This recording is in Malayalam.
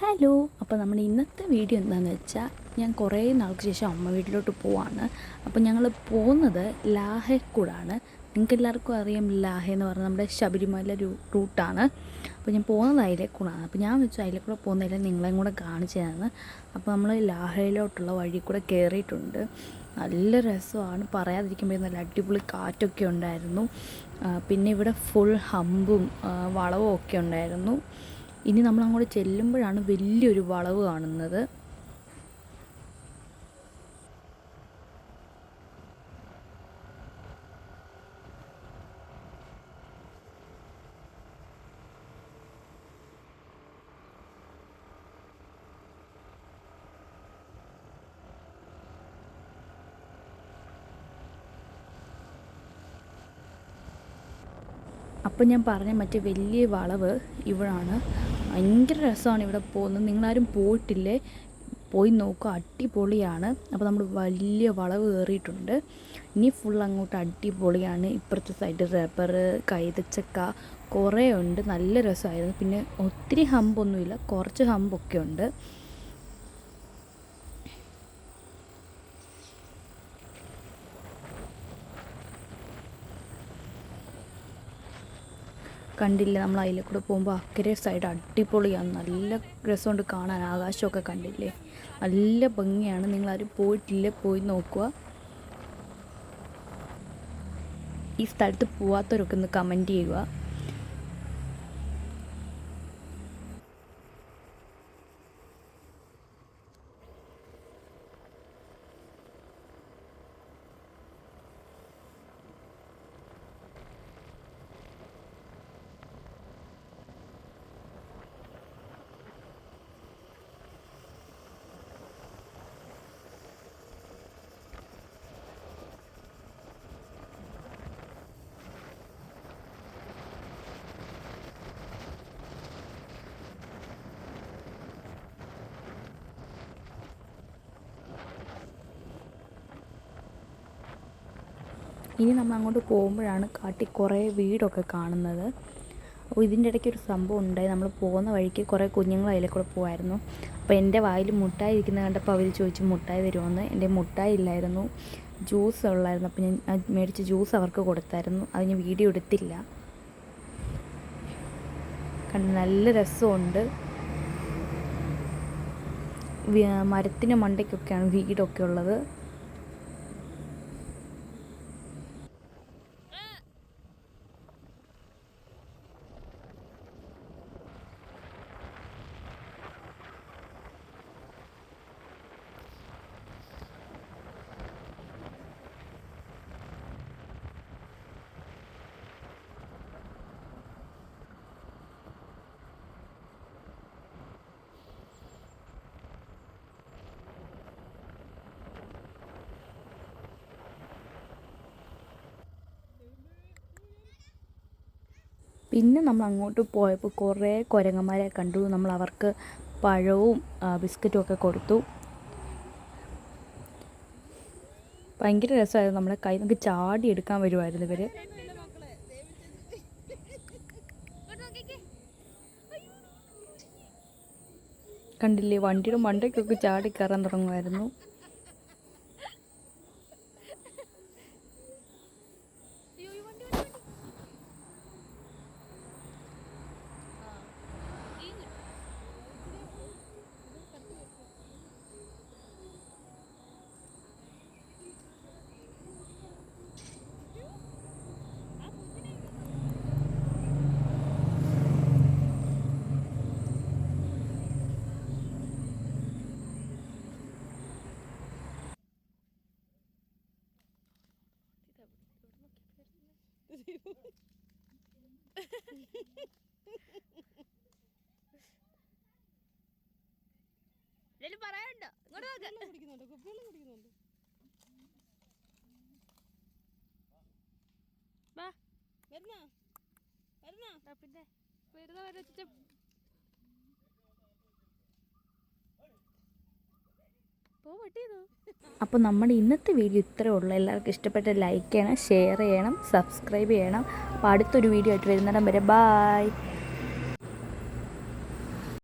ഹലോ. അപ്പോൾ നമ്മുടെ ഇന്നത്തെ വീഡിയോ എന്താണെന്ന് വെച്ചാൽ ഞാൻ കുറേ നാൾക്ക് ശേഷം അമ്മ വീട്ടിലോട്ട് പോവാണ്. അപ്പോൾ ഞങ്ങൾ പോകുന്നത് ലാഹേക്കൂടാണ് നിങ്ങൾക്ക് എല്ലാവർക്കും അറിയാം ലാഹ എന്ന് പറഞ്ഞാൽ നമ്മുടെ ശബരിമല റൂട്ടാണ്. അപ്പോൾ ഞാൻ പോകുന്നത് അതിലേക്കൂടാണ് അപ്പോൾ ഞാൻ വെച്ചു അതിലേക്കൂടെ പോകുന്നതിൽ നിങ്ങളെയും കൂടെ കാണിച്ചു തരാണ് അപ്പോൾ നമ്മൾ ലാഹയിലോട്ടുള്ള വഴി കൂടെ കയറിയിട്ടുണ്ട് നല്ല രസമാണ്. പറയാതിരിക്കുമ്പോൾ നല്ല അടിപൊളി കാറ്റൊക്കെ ഉണ്ടായിരുന്നു. പിന്നെ ഇവിടെ ഫുൾ ഹമ്പും വളവും ഒക്കെ ഉണ്ടായിരുന്നു. ഇനി നമ്മൾ അങ്ങോട്ട് ചെല്ലുമ്പോഴാണ് വലിയൊരു വളവ് കാണുന്നത്. അപ്പം ഞാൻ പറഞ്ഞ മറ്റേ വലിയ വളവ് ഇവിടാണ്. ഭയങ്കര രസമാണ് ഇവിടെ പോകുന്നത്. നിങ്ങളാരും പോയിട്ടില്ലേ? പോയി നോക്കുക അടിപൊളിയാണ്. അപ്പോൾ നമ്മൾ വലിയ വളവ് കയറിയിട്ടുണ്ട്. ഇനി ഫുൾ അങ്ങോട്ട് അടിപൊളിയാണ്. ഇപ്പുറത്തെ സൈഡ് റബ്ബർ കൈതച്ചക്ക കുറേ ഉണ്ട്. നല്ല രസമായിരുന്നു. പിന്നെ ഒത്തിരി ഹമ്പൊന്നുമില്ല കുറച്ച് ഹമ്പൊക്കെ ഉണ്ട്. കണ്ടില്ലേ. നമ്മൾ അതിലെ കൂടെ പോകുമ്പോൾ അക്കരെ സൈഡ് അടിപൊളിയാണ്. നല്ല രസമുണ്ട് കാണാൻ. ആകാശമൊക്കെ കണ്ടില്ലേ? നല്ല ഭംഗിയാണ്. നിങ്ങളാരും പോയിട്ടില്ല. പോയി നോക്കുക. ഈ സ്ഥലത്ത് പോവാത്തവരൊക്കെ ഒന്ന് കമന്റ് ചെയ്യുക. ഇനി നമ്മൾ അങ്ങോട്ട് പോകുമ്പോഴാണ് കാട്ടിൽ കുറേ വീടൊക്കെ കാണുന്നത്. അപ്പോൾ ഇതിന്റെ ഇടയ്ക്ക് ഒരു സംഭവം ഉണ്ടായി. നമ്മൾ പോകുന്ന വഴിക്ക് കുറേ കുഞ്ഞുങ്ങൾ അതിലെ കൂടെ പോകുമായിരുന്നു അപ്പോൾ എന്റെ വായിൽ മുട്ടായി ഇരിക്കുന്നത് കണ്ടപ്പോൾ അവർ ചോദിച്ചു മുട്ടായി തരുമെന്ന്? എന്റെ മുട്ടായി ഇല്ലായിരുന്നു. ജ്യൂസ് ഉള്ളായിരുന്നു. അപ്പോൾ ഞാൻ മേടിച്ച് ജ്യൂസ് അവർക്ക് കൊടുത്തായിരുന്നു. അത് ഞാൻ വീഡിയോ എടുത്തില്ല. കണ്ട് നല്ല രസമുണ്ട്. മരത്തിന് മണ്ടയ്ക്കൊക്കെയാണ് വീടൊക്കെ ഉള്ളത്. പിന്നെ നമ്മൾ അങ്ങോട്ട് പോയപ്പോൾ കുറേ കുരങ്ങന്മാരെ കണ്ടു. നമ്മൾ അവർക്ക് പഴവും ബിസ്ക്കറ്റും ഒക്കെ കൊടുത്തു. ഭയങ്കര രസമായിരുന്നു. നമ്മളെ കൈ നമുക്ക് ചാടി എടുക്കാൻ വരുമായിരുന്നു ഇവർ കണ്ടില്ലേ? വണ്ടിയുടെ മണ്ടയ്ക്കൊക്കെ ചാടി കയറാൻ തുടങ്ങുമായിരുന്നു. എന്തേലും പറയാനുണ്ടോ? ഇങ്ങോട്ട് നോക്ക്. കുടിക്കുന്നുണ്ട് കുപ്പിവെള്ളം കുടിക്കുന്നുണ്ട്. വാ. വരുന്നാ? വരുന്നാ? പിന്നെ. വരുന്ന വരെ അപ്പോൾ നമ്മുടെ ഇന്നത്തെ വീഡിയോ ഇത്രേ ഉള്ളൂ. എല്ലാവർക്കും ഇഷ്ടപ്പെട്ട ലൈക്ക് ചെയ്യണം ഷെയർ ചെയ്യണം സബ്സ്ക്രൈബ് ചെയ്യണം. അപ്പോൾ അടുത്തൊരു വീഡിയോ ആയിട്ട് വരുന്നിടം വരെ ബായ്